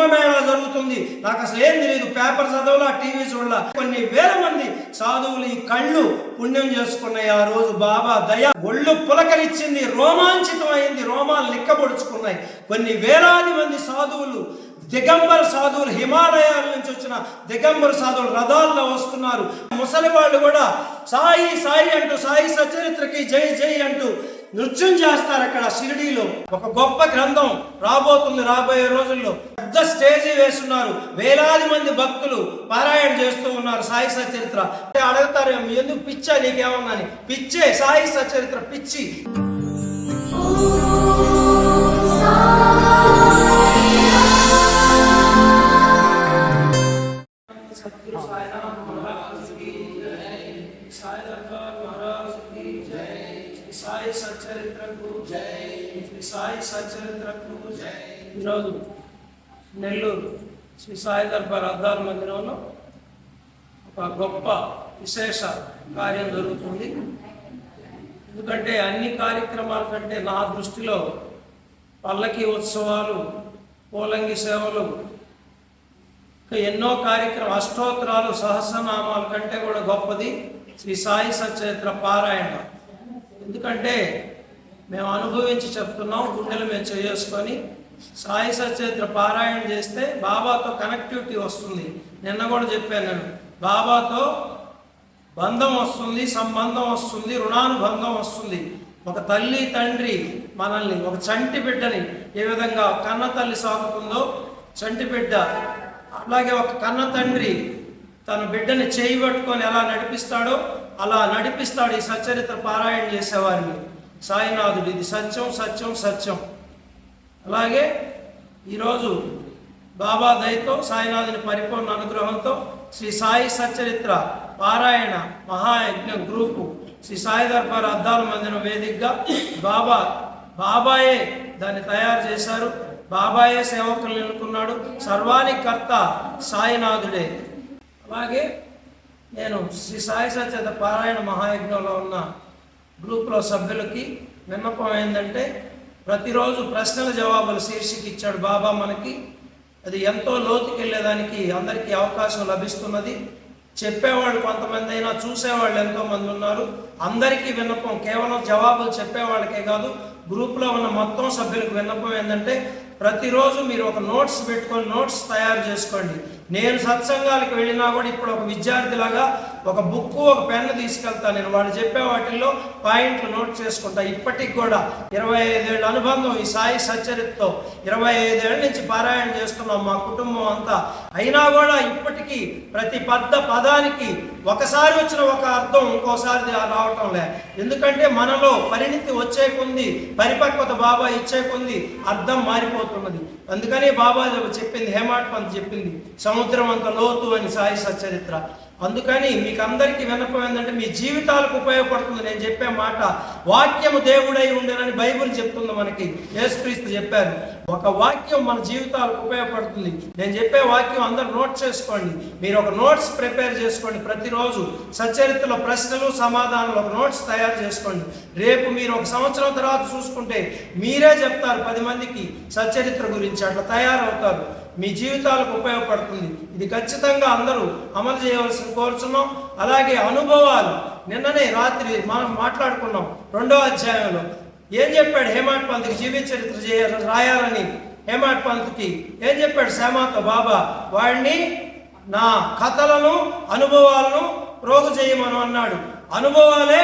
కుంభమేళ జరుగుతుంది. నాకు అసలు ఏం తెలియదు పేపర్ చదవలా టీవీ చూడలా. కొన్ని వేల మంది సాధువులు ఈ కళ్ళు పుణ్యం చేసుకున్నాయి. ఆ రోజు బాబా దయ ఒళ్ళు పులకరిచ్చింది రోమాంచితమైంది రోమాలు లిక్కబొడుచుకున్నాయి. కొన్ని వేలాది మంది సాధువులు దిగంబర సాధువులు హిమాలయాల నుంచి వచ్చిన దిగంబర సాధువులు రథాల్లో వస్తున్నారు. ముసలి వాళ్ళు కూడా సాయి సాయి అంటూ సాయి సచరిత్రకి జై జై అంటూ నృత్యం చేస్తారు అక్కడ షిరిడీలో. ఒక గొప్ప గ్రంథం రాబోతుంది రాబోయే రోజుల్లో. పెద్ద స్టేజీ వేస్తున్నారు. వేలాది మంది భక్తులు పారాయణ చేస్తూ ఉన్నారు సాయి సచరిత్ర. అంటే అడుగుతారు ఎందుకు పిచ్చా నీకేమన్నాని పిచ్చే సాయి సచరిత్ర పిచ్చి. శ్రీ సాయి ఈరోజు నెల్లూరు శ్రీ సాయి దర్బార్ అద్దాల మందిరంలో ఒక గొప్ప విశేష కార్యం జరుగుతుంది. ఎందుకంటే అన్ని కార్యక్రమాల కంటే నా దృష్టిలో పల్లకి ఉత్సవాలు పోలంగి సేవలు ఎన్నో కార్యక్రమం అష్టోత్తరాలు సహస్రనామాల కంటే కూడా గొప్పది శ్రీ సాయి సచరిత్ర పారాయణ. ఎందుకంటే మేము అనుభవించి చెప్తున్నాం గుండెలు మేము చేసుకొని సాయి సచరిత్ర పారాయణ చేస్తే బాబాతో కనెక్టివిటీ వస్తుంది. నిన్న కూడా చెప్పాను నేను బాబాతో బంధం వస్తుంది సంబంధం వస్తుంది రుణానుబంధం వస్తుంది. ఒక తల్లి తండ్రి మనల్ని ఒక చంటి బిడ్డని ఏ విధంగా కన్న తల్లి సాగుతుందో చంటి బిడ్డ అలాగే ఒక కన్న తండ్రి తన బిడ్డని చేయి పట్టుకొని ఎలా నడిపిస్తాడో అలా నడిపిస్తాడు ఈ సచరిత్ర పారాయణ చేసేవారిని. సాయినాథుడు ఇది సత్యం సత్యం సత్యం. అలాగే ఈరోజు బాబా దయతో సాయినాథుని పరిపూర్ణ అనుగ్రహంతో శ్రీ సాయి సచ్చరిత్ర పారాయణ మహాయజ్ఞ గ్రూపు శ్రీ సాయి దర్బార్ అద్దాల మందిరం వేదికగా బాబా బాబాయే దాన్ని తయారు చేశారు. బాబాయే సేవకులు ఎన్నుకున్నాడు సర్వానికి కర్త సాయినాథుడే. అలాగే నేను శ్రీ సాయి సత్యత పారాయణ మహాయజ్ఞంలో ఉన్న గ్రూప్లో సభ్యులకి విన్నపం ఏంటంటే ప్రతిరోజు ప్రశ్నల జవాబులు శీర్షిక ఇచ్చాడు బాబా మనకి. అది ఎంతో లోతుకి వెళ్ళేదానికి అందరికీ అవకాశం లభిస్తున్నది. చెప్పేవాళ్ళు కొంతమంది అయినా చూసేవాళ్ళు ఎంతోమంది ఉన్నారు. అందరికీ విన్నపం కేవలం జవాబులు చెప్పేవాళ్ళకే కాదు గ్రూప్లో ఉన్న మొత్తం సభ్యులకు విన్నపం ఏంటంటే ప్రతిరోజు మీరు ఒక నోట్స్ పెట్టుకొని నోట్స్ తయారు చేసుకోండి. నేను సత్సంగాలకు వెళ్ళినా కూడా ఇప్పుడు ఒక విద్యార్థిలాగా ఒక బుక్ ఒక పెన్ను తీసుకెళ్తాను నేను. వాళ్ళు చెప్పే వాటిల్లో పాయింట్లు నోట్ చేసుకుంటా. ఇప్పటికి కూడా ఇరవై ఐదేళ్ళ అనుబంధం ఈ సాయి సచ్చరిత్తో ఇరవై ఐదేళ్ళ నుంచి పారాయణ చేస్తున్నాం మా కుటుంబం అంతా. అయినా కూడా ఇప్పటికీ ప్రతి పద్ద పదానికి ఒకసారి వచ్చిన ఒక అర్థం ఇంకోసారి రావటం లే. ఎందుకంటే మనలో పరిణితి వచ్చేకుంది పరిపక్వత బాబా ఇచ్చేకుంది అర్థం మారిపోతున్నది. అందుకని బాబా చెప్పింది హేమాట్ పంత్ చెప్పింది సముద్రం అంత లోతు అని సాయి సచరిత్ర అందుకని మీకు అందరికీ విన్నపం ఏంటంటే మీ జీవితాలకు ఉపయోగపడుతుంది. నేను చెప్పే మాట వాక్యము దేవుడై ఉండేనని బైబిల్ చెప్తుంది మనకి. యేసుక్రీస్తు చెప్పారు ఒక వాక్యం మన జీవితాలకు ఉపయోగపడుతుంది. నేను చెప్పే వాక్యం అందరూ నోట్ చేసుకోండి. మీరు ఒక నోట్స్ ప్రిపేర్ చేసుకోండి. ప్రతిరోజు సచరిత్రలో ప్రశ్నలు సమాధానాలు ఒక నోట్స్ తయారు చేసుకోండి. రేపు మీరు ఒక సంవత్సరం తర్వాత చూసుకుంటే మీరే చెప్తారు పది మందికి సచరిత్ర గురించి. అట్లా తయారవుతారు. మీ జీవితాలకు ఉపయోగపడుతుంది. ఇది ఖచ్చితంగా అందరూ అమలు చేయవలసి కోరుచున్నాం. అలాగే అనుభవాలు. నిన్ననే రాత్రి మనం మాట్లాడుకున్నాం రెండో అధ్యాయంలో. ఏం చెప్పాడు హేమాట్ పంత్కి జీవిత చరిత్ర చేయాలని రాయాలని? హేమాట్ పంత్కి ఏం చెప్పాడు శ్యామాతో బాబా వాడిని నా కథలను అనుభవాలను ప్రోగు చేయమను అన్నాడు. అనుభవాలే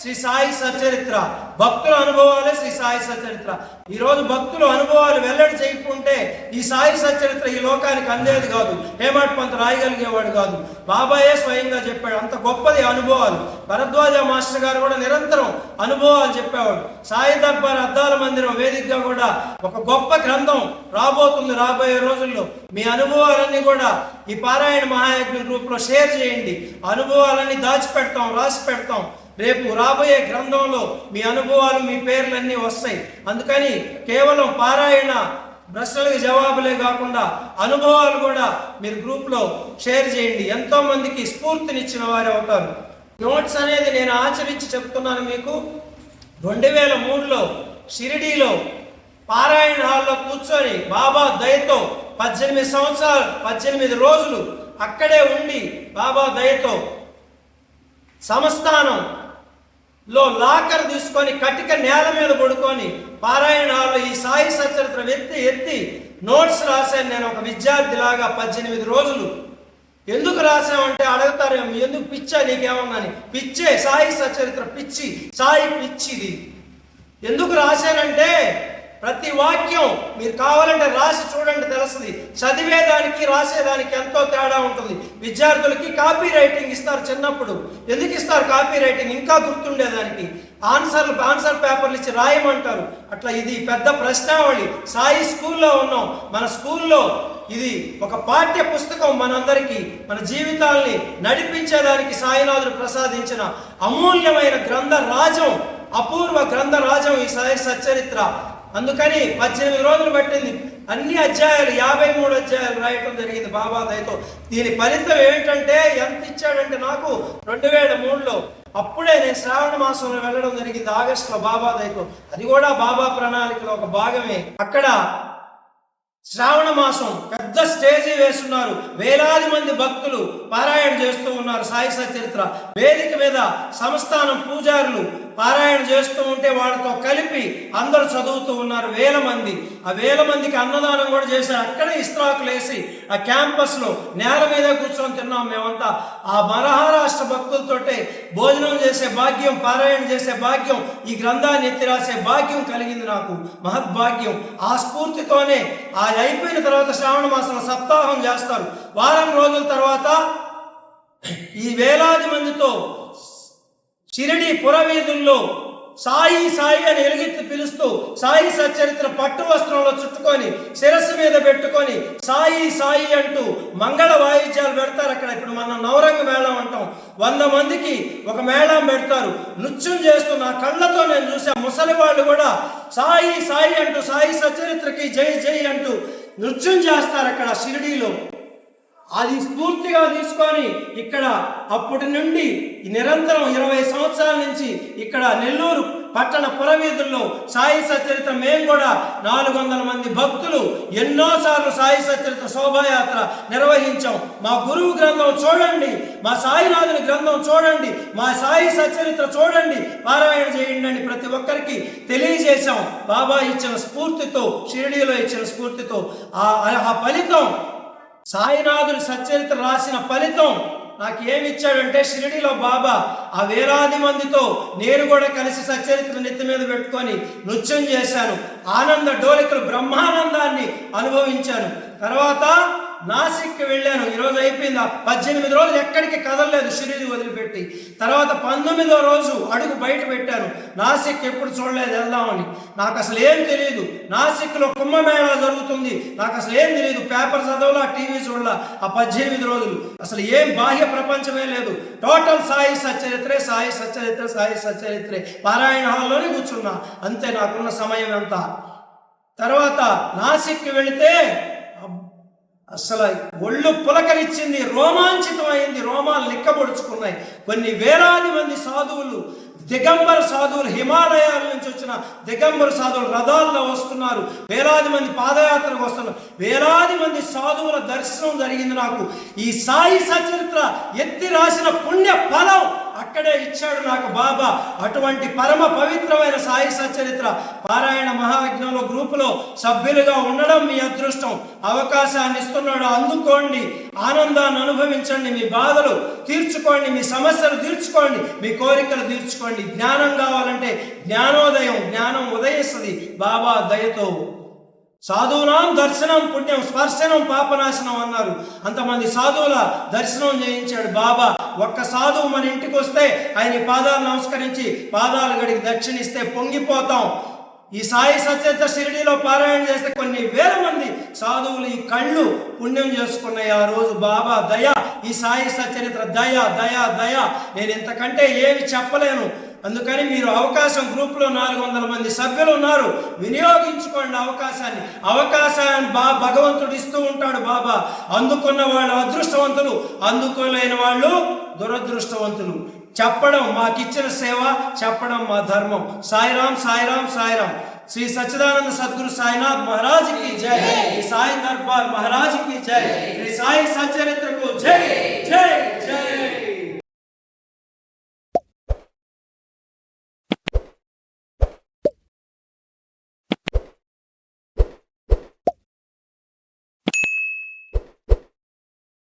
శ్రీ సాయి సచరిత్ర భక్తుల అనుభవాలే శ్రీ సాయి సచరిత్ర. ఈరోజు భక్తులు అనుభవాలు వెల్లడి చేయకుంటే ఈ సాయి సచరిత్ర ఈ లోకానికి అందేది కాదు. హేమాట్ పంత రాయగలిగేవాడు కాదు. బాబాయే స్వయంగా చెప్పాడు అంత గొప్పది అనుభవాలు. భరద్వాజ మాస్టర్ గారు కూడా నిరంతరం అనుభవాలు చెప్పేవాడు. సాయి దర్బార్ అద్దాల మందిరం వేదికగా కూడా ఒక గొప్ప గ్రంథం రాబోతుంది రాబోయే రోజుల్లో. మీ అనుభవాలన్నీ కూడా ఈ పారాయణ మహాయజ్ఞ గ్రూప్లో షేర్ చేయండి. అనుభవాలన్నీ దాచిపెడతాం రాసి పెడతాం. రేపు రాబోయే గ్రంథంలో మీ అనుభవాలు మీ పేర్లన్నీ వస్తాయి. అందుకని కేవలం పారాయణ ప్రశ్నలకు జవాబులే కాకుండా అనుభవాలు కూడా మీరు గ్రూప్లో షేర్ చేయండి. ఎంతో మందికి స్ఫూర్తినిచ్చిన వారే అవుతారు. నోట్స్ అనేది నేను ఆచరించి చెప్తున్నాను మీకు. రెండు వేల మూడులో షిరిడీలో పారాయణ హాల్లో కూర్చొని బాబా దయతో పద్దెనిమిది సంవత్సరాలు పద్దెనిమిది రోజులు అక్కడే ఉండి బాబా దయతో సంస్థానం లో లాకర్ తీసుకొని కటిక నేల మీద పడుకొని పారాయణాల్లో ఈ సాయి సచరిత్ర ఎత్తి ఎత్తి నోట్స్ రాశాను నేను ఒక విద్యార్థిలాగా పద్దెనిమిది రోజులు. ఎందుకు రాసామంటే అడుగుతారేమో ఎందుకు పిచ్చా నీకేమన్నాని? పిచ్చే సాయి సచరిత్ర పిచ్చి సాయి పిచ్చిది. ఎందుకు రాశానంటే ప్రతి వాక్యం మీరు కావాలంటే రాసి చూడండి తెలుస్తుంది. చదివేదానికి రాసేదానికి ఎంతో తేడా ఉంటుంది. విద్యార్థులకి కాపీ రైటింగ్ ఇస్తారు చిన్నప్పుడు. ఎందుకు ఇస్తారు కాపీ రైటింగ్? ఇంకా గుర్తుండేదానికి. ఆన్సర్లు ఆన్సర్ పేపర్లు ఇచ్చి రాయమంటారు. అట్లా ఇది పెద్ద ప్రశ్నావళి. సాయి స్కూల్లో ఉన్నాం. మన స్కూల్లో ఇది ఒక పాఠ్య పుస్తకం మనందరికీ మన జీవితాల్ని నడిపించేదానికి సాయినాథుడు ప్రసాదించిన అమూల్యమైన గ్రంథ రాజం అపూర్వ గ్రంథ రాజం ఈ సాయి సచ్చరిత్ర. అందుకని పద్దెనిమిది రోజులు పట్టింది. అన్ని అధ్యాయాలు యాభై మూడు అధ్యాయాలు రాయటం జరిగింది. బాబా దయతో దీని ఫలితం ఏంటంటే ఎంత ఇచ్చాడంటే నాకు రెండు వేల మూడులో అప్పుడే నేను శ్రావణ మాసంలో వెళ్ళడం జరిగింది ఆగస్టులో బాబా దయతో. అది కూడా బాబా ప్రణాళికలో ఒక భాగమే. అక్కడ శ్రావణ మాసం పెద్ద స్టేజీ వేస్తున్నారు వేలాది మంది భక్తులు పారాయణ చేస్తూ ఉన్నారు సాయి సచరిత్ర. వేదిక మీద సంస్థానం పూజారులు పారాయణ చేస్తూ ఉంటే వాళ్ళతో కలిపి అందరూ చదువుతూ ఉన్నారు వేల మంది. ఆ వేల మందికి అన్నదానం కూడా చేశారు అక్కడే ఇస్త్రాకులు వేసి ఆ క్యాంపస్లో నేల మీద కూర్చొని తిన్నాం మేమంతా. ఆ మరహారాష్ట్ర భక్తులతోటే భోజనం చేసే భాగ్యం పారాయణ చేసే భాగ్యం ఈ గ్రంథాన్ని ఎత్తి రాసే భాగ్యం కలిగింది నాకు. మహద్భాగ్యం. ఆ స్ఫూర్తితోనే ఆ అయిపోయిన తర్వాత శ్రావణ మాసంలో సప్తాహం చేస్తారు. వారం రోజుల తర్వాత ఈ వేలాది మందితో షిరిడి పురవీధుల్లో సాయి సాయి అని ఎలుగెత్తి పిలుస్తూ సాయి సచ్చరిత్ర పట్టు వస్త్రంలో చుట్టుకొని శిరస్సు మీద పెట్టుకొని సాయి సాయి అంటూ మంగళ వాయిద్యాలు పెడతారు అక్కడ. ఇప్పుడు మనం నవరంగ మేళం అంటాం. వంద మందికి ఒక మేళం పెడతారు. నృత్యం చేస్తూ నా కళ్ళతో నేను చూసా ముసలి వాళ్ళు కూడా సాయి సాయి అంటూ సాయి సచరిత్రకి జై జై అంటూ నృత్యం చేస్తారు అక్కడ షిరిడీలో. అది స్ఫూర్తిగా తీసుకొని ఇక్కడ అప్పటి నుండి నిరంతరం ఇరవై సంవత్సరాల నుంచి ఇక్కడ నెల్లూరు పట్టణ పురవీధుల్లో సాయి సచరిత్ర మేము కూడా నాలుగు వందల మంది భక్తులు ఎన్నోసార్లు సాయి సచరిత్ర శోభాయాత్ర నిర్వహించాం. మా గురువు గ్రంథం చూడండి మా సాయినాథుని గ్రంథం చూడండి మా సాయి సచరిత్ర చూడండి పారాయణ చేయండి అని ప్రతి ఒక్కరికి తెలియజేశాం. బాబా ఇచ్చిన స్ఫూర్తితో షిరిడీలో ఇచ్చిన స్ఫూర్తితో. ఆ ఆ ఫలితం సాయినాథుడు సచ్చరిత్ర రాసిన ఫలితం నాకు ఏమి ఇచ్చాడంటే షిరిడిలో బాబా ఆ వేలాది మందితో నేను కూడా కలిసి సచ్చరిత్ర నెత్తి మీద పెట్టుకొని నృత్యం చేశాను. ఆనంద డోలికలు బ్రహ్మానందాన్ని అనుభవించాను. తర్వాత నాసిక్కి వెళ్ళాను. ఈరోజు అయిపోయింది. ఆ పద్దెనిమిది రోజులు ఎక్కడికి కదలలేదు. షిరిడి వదిలిపెట్టి. తర్వాత పంతొమ్మిదో రోజు అడుగు బయట పెట్టాను. నాసిక్ ఎప్పుడు చూడలేదు వెళ్దామని. నాకు అసలు ఏం తెలియదు నాసిక్లో కుంభమేళా జరుగుతుంది. నాకు అసలు ఏం తెలియదు పేపర్ చదవలా టీవీ చూడలా. ఆ పద్దెనిమిది రోజులు అసలు ఏం బాహ్య ప్రపంచమే లేదు. టోటల్ సాయి సచ్చరిత్రే సాయి సచ్చరిత్ర సాయి సచ్చరిత్రే. పారాయణ హాల్లోనే కూర్చున్నా. అంతే నాకున్న సమయం అంతా తర్వాత నాసిక్కి వెళితే అసలు ఒళ్ళు పులకరిచ్చింది రోమాంచితమైంది రోమాలు లిక్కబొడుచుకున్నాయి. కొన్ని వేలాది మంది సాధువులు దిగంబర సాధువులు హిమాలయాల నుంచి వచ్చిన దిగంబర సాధువులు రథాల్లో వస్తున్నారు. వేలాది మంది పాదయాత్రకు వస్తున్నారు. వేలాది మంది సాధువుల దర్శనం జరిగింది నాకు. ఈ సాయి సచరిత్ర ఎత్తి రాసిన పుణ్య ఫలం అక్కడే ఇచ్చాడు నాకు బాబా. అటువంటి పరమ పవిత్రమైన సాయి సచరిత్ర పారాయణ మహాయజ్ఞంలో గ్రూపులో సభ్యులుగా ఉండడం మీ అదృష్టం. అవకాశాన్ని ఇస్తున్నాడు. అందుకోండి ఆనందాన్ని అనుభవించండి. మీ బాధలు తీర్చుకోండి మీ సమస్యలు తీర్చుకోండి మీ కోరికలు తీర్చుకోండి. జ్ఞానం కావాలంటే జ్ఞానోదయం జ్ఞానం ఉదయిస్తుంది. బాబా దయతో. సాధువునాం దర్శనం పుణ్యం స్పర్శనం పాపనాశనం అన్నారు. అంతమంది సాధువుల దర్శనం చేయించాడు బాబా. ఒక్క సాధువు మన ఇంటికి వస్తే ఆయన పాదాలు నమస్కరించి పాదాలు గడికి దక్షిణిస్తే పొంగిపోతాం. ఈ సాయి సత్యత షిరిడిలో పారాయణ చేస్తే కొన్ని వేల మంది సాధువులు ఈ కళ్ళు పుణ్యం చేసుకున్నాయి. ఆ రోజు బాబా దయ ఈ సాయి సచరిత్ర దయ దయ దయ. నేను ఇంతకంటే ఏమి చెప్పలేను. అందుకని మీరు అవకాశం గ్రూప్లో నాలుగు వందల మంది సభ్యులు ఉన్నారు. వినియోగించుకోండి అవకాశాన్ని. అవకాశాన్ని బా భగవంతుడు ఇస్తూ ఉంటాడు బాబా. అందుకున్న వాళ్ళు అదృష్టవంతులు అందుకోలేని వాళ్ళు దురదృష్టవంతులు. చెప్పడం మాకిచ్చిన సేవ చెప్పడం మా ధర్మం సాయిరాం సాయిరాం సాయిరాం శ్రీ సచ్చిదానంద సద్గురు సాయినాథ్ మహారాజ్కి జై శ్రీ సాయి దర్బార్ మహారాజ్కి జై శ్రీ సాయి సచరిత్రకు జై